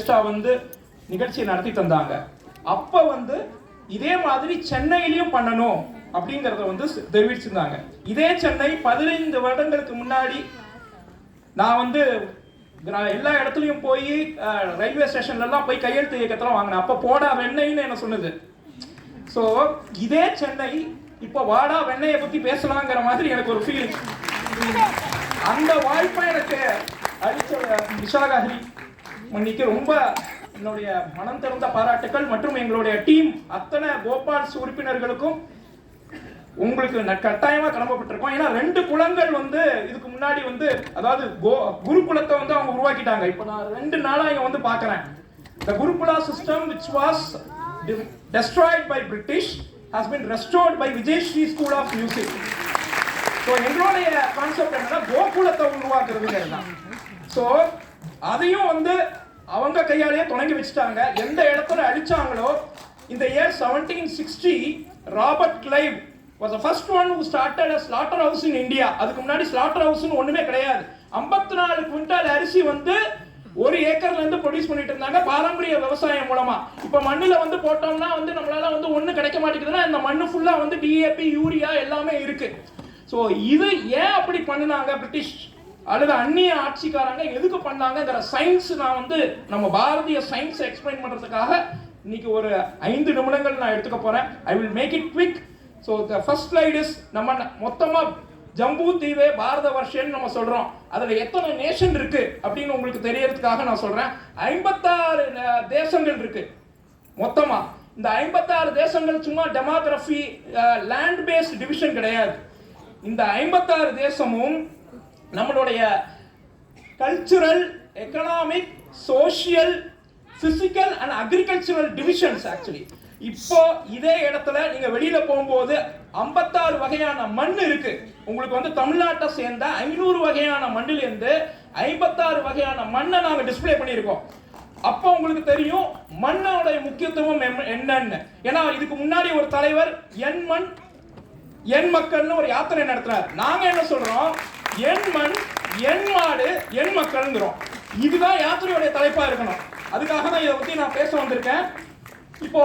பெஸ்டா வந்து நிகழ்ச்சியை நடத்தி தந்தாங்க. அப்போ வந்து இதே மாதிரி சென்னையிலையும் பண்ணணும் அப்படிங்கிறத வந்து தெரிவிச்சிருந்தாங்க. இதே சென்னை பதினைந்து வருடங்களுக்கு முன்னாடி நான் வந்து நான் எல்லா இடத்துலையும் போய் ரயில்வே ஸ்டேஷன்லலாம் போய் கையெழுத்து இயக்கத்தெல்லாம் வாங்கினேன். அப்போ போடா வெண்ணெய்ன்னு என்ன சொன்னது. ஸோ இதே சென்னை இப்போ வாடா வெண்ணெயை பற்றி பேசலாங்கிற மாதிரி எனக்கு ஒரு ஃபீலிங் அந்த வாய்ப்பை எனக்கு அளிச்ச விஷாகாஹரி இன்னைக்கு ரொம்ப என்னுடைய மனம் திறந்த பாராட்டுக்கள் மற்றும் எங்களுடைய டீம் அத்தனை கோபால்ஸ் உறுப்பினர்களுக்கும் உங்களுக்கு கட்டாயமா கடமைப்பட்டிருக்கோம் ஏன்னா ரெண்டு குலங்கள் வந்து இதுக்கு முன்னாடி வந்து அதாவது கோ குருகுலத்தை வந்து அவங்க உருவாக்கிட்டாங்க. இப்போ நான் ரெண்டு நாளா இங்க வந்து பாக்குறேன் the gurukula system which was de- destroyed by british has been restored by school of music so எங்களுடைய கான்செப்ட் என்னன்னா கோகுலத்தை உருவாக்குறதுங்கிறது தான். ஸோ அதையும் வந்து அவங்க கையாலேயே தொடங்கி வச்சுட்டாங்க. எந்த இடத்துல அழிச்சாங்களோ இந்த year seventeen sixty Robert Clive was the first one who started a slaughter house in India அதுக்கு முன்னாடி ஸ்லாட்டர் ஹவுஸ்னு ஒன்றுமே கிடையாது. 54 நாலு குவிண்டால் அரிசி வந்து ஒரு ஏக்கர்ல இருந்து ப்ரொடியூஸ் பண்ணிட்டு இருந்தாங்க பாரம்பரிய விவசாயம் மூலமா. இப்ப மண்ணுல வந்து போட்டோம்னா வந்து நம்மளால வந்து ஒண்ணு கிடைக்க மாட்டேங்குதுன்னா இந்த மண்ணு ஃபுல்லா வந்து டிஏபி யூரியா எல்லாமே இருக்கு. ஸோ இது ஏன் அப்படி பண்ணினாங்க பிரிட்டிஷ் அல்லது அந்நிய ஆட்சிக்காரங்க எதுக்கு பண்ணாங்கங்கிற சயின்ஸ் நான் வந்து நம்ம பாரதிய சயின்ஸ் எக்ஸ்பிளைன் பண்ணுறதுக்காக இன்னைக்கு ஒரு ஐந்து நிமிடங்கள் நான் எடுத்துக்க போகிறேன் I will make it quick so the first slide is நம்ம மொத்தமாக ஜம்பு தீவே பாரத வருஷன் நம்ம சொல்கிறோம் அதில் எத்தனை நேஷன் இருக்கு அப்படின்னு உங்களுக்கு தெரியறதுக்காக நான் சொல்கிறேன் ஐம்பத்தாறு தேசங்கள் இருக்கு. மொத்தமாக இந்த ஐம்பத்தாறு தேசங்கள் சும்மா டெமோகிராஃபி லேண்ட் பேஸ்ட் டிவிஷன் கிடையாது. இந்த ஐம்பத்தாறு தேசமும் நம்மளுடைய cultural economic social physical and agricultural divisions actually இப்போ இதே இடத்துல நீங்க வெளியில போகும்போது 56 வகையான மண் இருக்கு. உங்களுக்கு வந்து தமிழ்நாட்டை சேர்ந்த ஐநூறு வகையான மண்ணில இருந்து 56 வகையான மண்ணை நாங்க டிஸ்ப்ளே பண்ணியிருக்கோம். அப்போ உங்களுக்கு தெரியும் மண்ணோட முக்கியத்துவம் எம்- என்னன்னு. ஏன்னா இதுக்கு முன்னாடி ஒரு தலைவர் என் மண் என் மக்கள்னு ஒரு யாத்திரை நடத்துறாரு. நாங்க என்ன சொல்றோம்? என் மண் என் மாடு என் மக்கள்ங்கிறோம். இதுதான் யாத்திரையோட தலைப்பா இருக்கணும். அதுக்காக தான் இதை பத்தி நான் பேச வந்திருக்கேன். இப்போ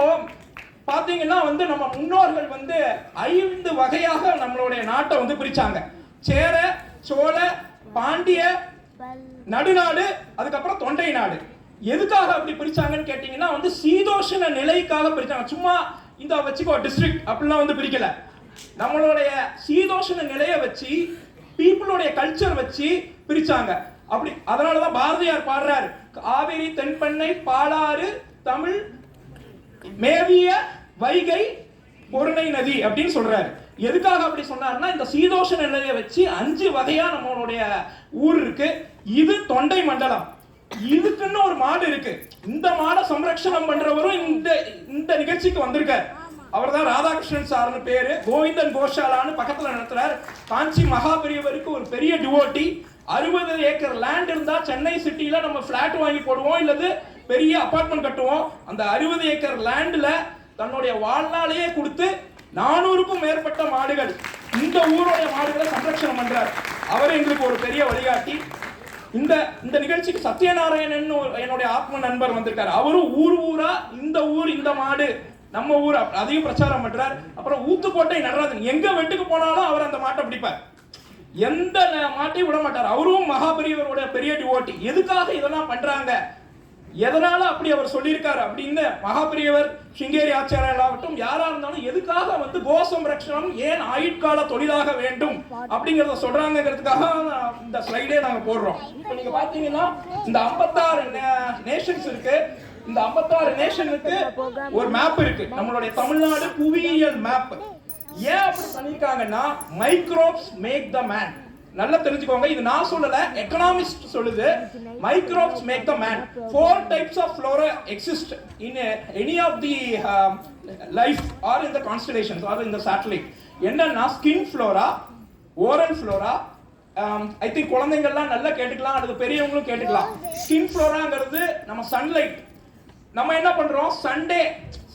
பாத்தீங்கன்னா வந்து நம்ம முன்னோர்கள் வந்து ஐந்து வகையாக நம்மளுடைய நாட்டை வந்து பிரிச்சாங்க. சேர சோழ பாண்டிய நடுநாடு அதுக்கப்புறம் தொண்டை நாடு. எதுக்காக அப்படி பிரிச்சாங்கன்னு கேட்டீங்கன்னா வந்து சீதோஷண நிலைக்காக பிரிச்சாங்க. சும்மா இந்த வச்சுக்கோ டிஸ்ட்ரிக்ட் அப்படிலாம் வந்து பிரிக்கல. நம்மளுடைய சீதோஷண நிலையை வச்சு பீப்புளுடைய கல்ச்சர் வச்சு பிரிச்சாங்க. அப்படி அதனால தான் பாரதியார் பாடுறாரு. காவிரி தென்பெண்ணை பாலாறு தமிழ் மேவிய வைகை பொருணை நதி அப்படின்னு சொல்றாரு. எதுக்காக அப்படி சொன்னாருன்னா இந்த சீதோஷண நிலையை வச்சு அஞ்சு வகையா நம்மளுடைய ஊர் இருக்கு. இது தொண்டை மண்டலம். இதுக்குன்னு ஒரு மாடு இருக்கு. இந்த மாடை சம்ரக்ஷணம் பண்றவரும் இந்த இந்த நிகழ்ச்சிக்கு வந்திருக்காரு. அவர் தான் ராதாகிருஷ்ணன் சார்னு பேர். கோவிந்தன் கோஷாலான்னு பக்கத்தில் நடத்துகிறார் காஞ்சி மகாபெரியவருக்கு ஒரு பெரிய டிவோட்டி அறுபது ஏக்கர் லேண்ட் இருந்தால் சென்னை சிட்டியில் நம்ம ஃப்ளாட் வாங்கி போடுவோம். இல்லது பெரிய அப்பார்ட்மெண்ட் கட்டுவோம். அந்த அறுபது ஏக்கர் லேண்டில் தன்னுடைய வாழ்நாளையே கொடுத்து நானூறுக்கும் மேற்பட்ட மாடுகள் இந்த ஊருடைய மாடுகளை சம்ரட்சணம் பண்ணுறார் அவர் எங்களுக்கு ஒரு பெரிய வழிகாட்டி. இந்த இந்த நிகழ்ச்சிக்கு சத்யநாராயணன் ஒரு- என்னுடைய ஆத்ம நண்பர் வந்திருக்காரு. அவரும் ஊர் ஊரா இந்த ஊர் இந்த மாடு நம்ம ஊர் அதையும் பிரச்சாரம் பண்றார். அப்புறம் ஊத்துக்கோட்டை நடராஜன். எங்க வெட்டுக்கு போனாலும் அவர் அந்த மாட்டை பிடிப்பார். எந்த மாட்டையும் விட மாட்டார். அவரும் மகாபெரியவருடைய பெரிய டிவோட்டி எதுக்காக இதெல்லாம் பண்றாங்க? எதனால அப்படி அவர் சொல்லியிருக்காரு அப்படின்னு மகாபெரியவர் சிங்கேரி ஆச்சாரியர் ஆகட்டும் யாரா இருந்தாலும் எதுக்காக வந்து கோசம் கோசம்ரக்ஷணம் ஏன் ஆயுட்கால தொழிலாக வேண்டும் அப்படிங்கறத சொல்றாங்கிறதுக்காக இந்த ஸ்லைடே நாங்க போடுறோம். இப்போ நீங்க பாத்தீங்கன்னா இந்த 56 நேஷன்ஸ் இருக்கு. இந்த 56 நேஷனுக்கு ஒரு மேப் இருக்கு. நம்மளுடைய தமிழ்நாடு புவியியல் மேப் ஏன் அப்படி பண்ணிருக்காங்கன்னா மைக்ரோப்ஸ் மேக் த மேன் நல்லா தெரிஞ்சுக்கோங்க இது நான் சொல்லல எக்கனாமிஸ்ட் சொல்லுது. Microbes make the man four types of flora exist in any of the life are இந்த the constellations are in the satellite என்னன்னா skin flora oral flora I think குழந்தைங்கள்லாம் நல்லா கேட்டுக்கலாம் அல்லது பெரியவங்களும் கேட்டுக்கலாம். ஸ்கின் ஃப்ளோராங்கிறது நம்ம சன்லைட் நம்ம என்ன பண்றோம்? சண்டே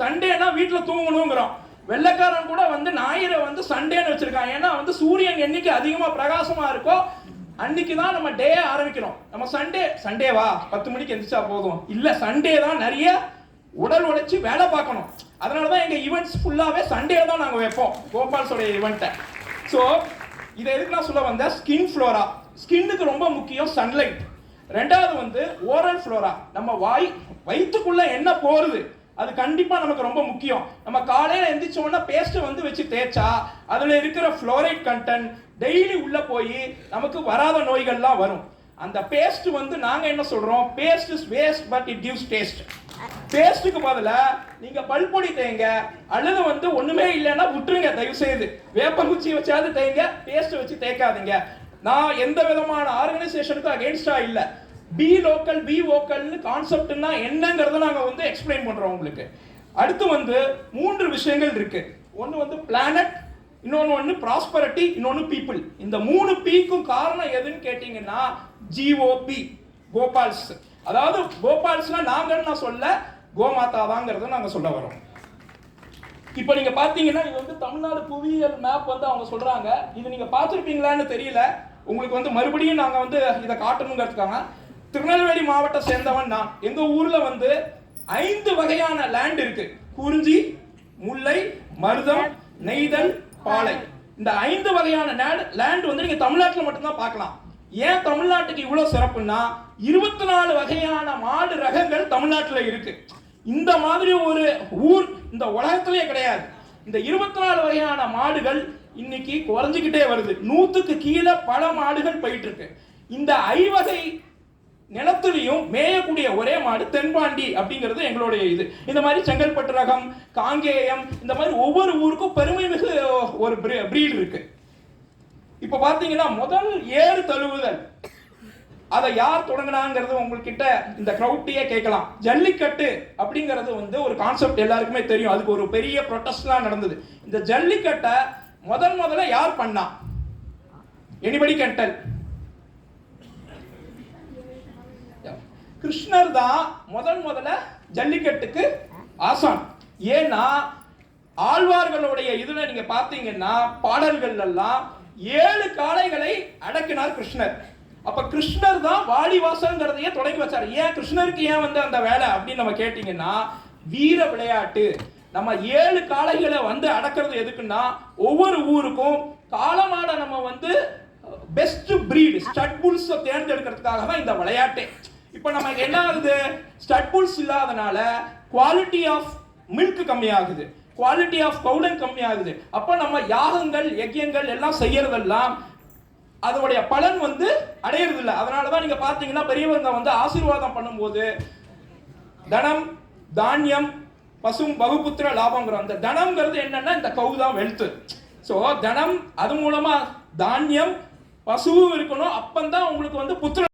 சண்டேனா வீட்டில் தூங்கணுங்கிறோம். வெள்ளைக்காரன் கூட வந்து ஞாயிறை வந்து சண்டேன்னு வச்சிருக்கான். ஏன்னா வந்து சூரியன் என்னைக்கு அதிகமாக பிரகாசமாக இருக்கோ அன்னைக்கு தான் நம்ம டே ஆரம்பிக்கிறோம். நம்ம சண்டே சண்டேவா பத்து மணிக்கு எந்திரிச்சா போதும். இல்லை சண்டே தான் நிறைய உடல் உழைச்சி வேலை பார்க்கணும். அதனால தான் எங்கள் ஈவெண்ட்ஸ் ஃபுல்லாகவே சண்டே தான் நாங்கள் வைப்போம். கோபால்ஸோடைய ஈவெண்ட்டை ஸோ இதை எதுக்கு நான் சொல்ல வந்தேன் ஸ்கின் ஃப்ளோரா ஸ்கின்னுக்கு ரொம்ப முக்கியம் சன்லைட் ரெண்டாவது வந்து ஓரல் ஃப்ளோரா நம்ம வாய் வயிற்றுக்குள்ள என்ன போகிறது அது கண்டிப்பாக நமக்கு ரொம்ப முக்கியம். நம்ம காலையில் எந்திரிச்ச பேஸ்ட்டை வந்து வச்சு தேய்ச்சா அதில் இருக்கிற ஃப்ளோரைட் கண்டென்ட் டெய்லி உள்ளே போய் நமக்கு வராத நோய்கள்லாம் வரும். அந்த பேஸ்ட் வந்து நாங்கள் என்ன சொல்கிறோம் paste is waste but it gives taste பேஸ்ட்டுக்கு பதிலா நீங்க பல்பொடி தேங்க அல்லது வந்து ஒண்ணுமே இல்லைன்னா விட்டுருங்க தயவு செய்து வேப்பங்குச்சி வச்சாவது தேங்க பேஸ்ட் வச்சு தேய்க்காதீங்க. நான் எந்த விதமான ஆர்கனைசேஷனுக்கும் அகேன்ஸ்டா இல்ல. பி லோக்கல் பி ஓக்கல்னு கான்செப்ட்னா என்னங்கிறத நாங்கள் வந்து எக்ஸ்பிளைன் பண்றோம் உங்களுக்கு. அடுத்து வந்து மூன்று விஷயங்கள் இருக்கு. ஒன்று வந்து பிளானட் இன்னொன்று ஒன்று ப்ராஸ்பரிட்டி இன்னொன்று பீப்புள் இந்த மூணு பீக்கும் காரணம் எதுன்னு கேட்டிங்கன்னா ஜிஓபி கோபால்ஸ் அதாவது கோபால்ஸ்னா நாங்கன்னு நான் சொல்ல கோமாதா தாங்கிறத நாங்கள் சொல்ல வரோம். இப்போ நீங்கள் பார்த்தீங்கன்னா இது வந்து தமிழ்நாடு புவியியல் மேப் வந்து அவங்க சொல்கிறாங்க இது நீங்கள் பார்த்துருப்பீங்களான்னு தெரியல. உங்களுக்கு வந்து மறுபடியும் நாங்கள் வந்து இதை காட்டணுங்கிறதுக்காக திருநெல்வேலி மாவட்டம் சேர்ந்தவன் நான். எங்கள் ஊரில் வந்து ஐந்து வகையான லேண்ட் இருக்கு. குறிஞ்சி முல்லை மருதம் நெய்தல் பாலை. இந்த ஐந்து வகையான லேண்ட் வந்து நீங்கள் தமிழ்நாட்டில் மட்டும்தான் பார்க்கலாம். ஏன் தமிழ்நாட்டுக்கு இவ்வளோ சிறப்புன்னா இருபத்தி நாலு வகையான மாடு ரகங்கள் தமிழ்நாட்டில் இருக்கு. இந்த மாதிரி ஒரு ஊர் இந்த உலகத்திலே கிடையாது. இந்த இருபத்தி நாலு வகையான மாடுகள் இன்னைக்கு குறைஞ்சிக்கிட்டே வருது. நூற்றுக்கு கீழே பல மாடுகள் போயிட்டு இருக்கு இந்த ஐவகை நிலத்திலையும் மேயக்கூடிய ஒரே மாடு தென்பாண்டி அப்படிங்கிறது எங்களுடைய இது. இந்த மாதிரி செங்கல்பட்டு ரகம் காங்கேயம் இந்த மாதிரி ஒவ்வொரு ஊருக்கும் பெருமை மிகு ஒரு பிரீடு இருக்கு. இப்போ பார்த்தீங்கன்னா முதல் ஏறு தழுவுதல். அதை யார் தொடங்கினாங்கிறது உங்ககிட்ட இந்த க்ரௌட்டையே கேட்கலாம். ஜல்லிக்கட்டு அப்படிங்கிறது வந்து ஒரு கான்செப்ட் எல்லாருக்குமே தெரியும். அதுக்கு ஒரு பெரிய ப்ரொட்டஸ்ட்லாம் நடந்தது. இந்த ஜல்லிக்கட்டை முதல் முதல்ல யார் பண்ணா? எனிபடி கேட்டல் கிருஷ்ணர் தான் முதல் முதல்ல ஜல்லிக்கட்டுக்கு ஆசான். ஏன்னா ஆழ்வார்களுடைய இதுல நீங்க பாத்தீங்கன்னா பாடல்கள் எல்லாம் ஏழு காளைகளை அடக்கினார் கிருஷ்ணர். அப்ப கிருஷ்ணர் தான் வாடிவாசல்ங்கிறதையே தொடங்கி வச்சார். ஏன் கிருஷ்ணருக்கு ஏன் வந்து அந்த வேலை அப்படின்னு நம்ம கேட்டீங்கன்னா வீர விளையாட்டு. நம்ம ஏழு காளைகளை வந்து அடக்கிறது எதுக்குன்னா ஒவ்வொரு ஊருக்கும் காலமாட நம்ம வந்து பெஸ்ட் பிரீடு ஸ்டட்புல்ஸை தேர்ந்தெடுக்கிறதுக்காக தான் இந்த விளையாட்டே. இப்போ நமக்கு என்ன ஆகுது? ஸ்டட் புல்ஸ் இல்லாதனால குவாலிட்டி ஆஃப் மில்க் கம்மியாகுது. குவாலிட்டி ஆஃப் பவுடர் கம்மியாகுது. அப்போ நம்ம யாகங்கள் யஜ்யங்கள் எல்லாம் செய்யறதெல்லாம் அதோடைய பலன் வந்து அடையிறது இல்லை அதனால தான் நீங்கள் பார்த்தீங்கன்னா பெரியவங்க வந்து ஆசீர்வாதம் பண்ணும்போது தனம் தானியம் பசும் பகுபுத்திர லாபங்கிறோம் அந்த தனம்ங்கிறது என்னன்னா இந்த கவு தான் வெல்த்து ஸோ தனம் அது மூலமா தானியம் பசுவும் இருக்கணும் அப்பந்தான் உங்களுக்கு வந்து புத்திர